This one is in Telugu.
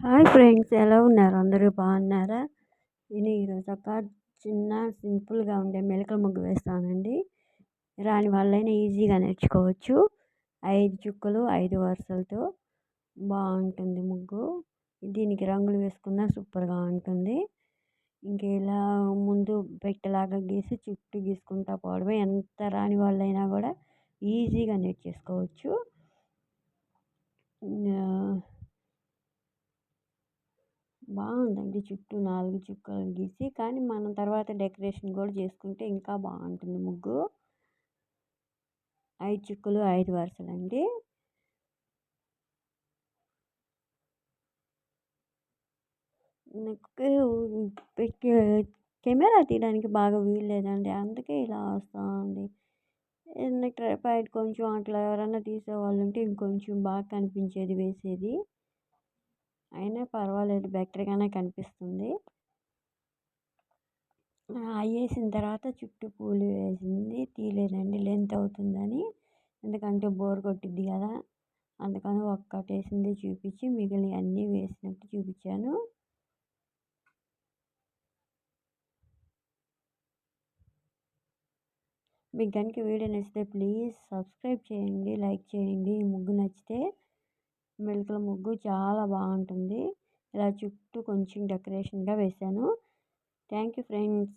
హాయ్ ఫ్రెండ్స్ ఎలా ఉన్నారు? అందరూ బాగున్నారా? నేను ఈరోజు ఒక చిన్న సింపుల్గా ఉండే మెలకల ముగ్గు వేస్తానండి. రాని వాళ్ళైనా ఈజీగా నేర్చుకోవచ్చు. ఐదు చుక్కలు ఐదు వరుసలతో బాగుంటుంది ముగ్గు. దీనికి రంగులు వేసుకున్న సూపర్గా ఉంటుంది. ఇంక ఇలా ముందు పెట్టలాగా గీసి చుట్టూ గీసుకుంటా పోవడమే. ఎంత రాని వాళ్ళైనా కూడా ఈజీగా నేర్చేసుకోవచ్చు. బాగుందండి చుట్టూ నాలుగు చుక్కలు గీసి కానీ మనం తర్వాత డెకరేషన్ కూడా చేసుకుంటే ఇంకా బాగుంటుంది ముగ్గు. ఐదు చుక్కలు ఐదు వరుసలు అండి కెమెరా తీయడానికి బాగా వీల్లేదండి అందుకే ఇలా వస్తూ ఉంది. ట్రైపాడ్ కొంచెం అట్లా ఎవరైనా తీసేవాళ్ళు ఉంటే ఇంకొంచెం బాగా కనిపించేది వేసేది. అయినా పర్వాలేదు. బెటర్గానే కనిపిస్తుంది. వేసిన తర్వాత చుట్టూ పూలు వేసింది. తీయలేదండి లెంత్ అవుతుందని. ఎందుకంటే బోర్ కొట్టిద్ది కదా. అందుకని ఒక్కటి వేసింది చూపించి మిగిలిన అన్నీ వేసినట్టు చూపించాను. మీకు కనుక వీడియో నచ్చితే ప్లీజ్ సబ్స్క్రైబ్ చేయండి లైక్ చేయండి. ముగ్గు నచ్చితే మెలకల ముగ్గు చాలా బాగుంటుంది. ఇలా చుట్టూ కొంచెం డెకరేషన్గా వేశాను. Thank you friends.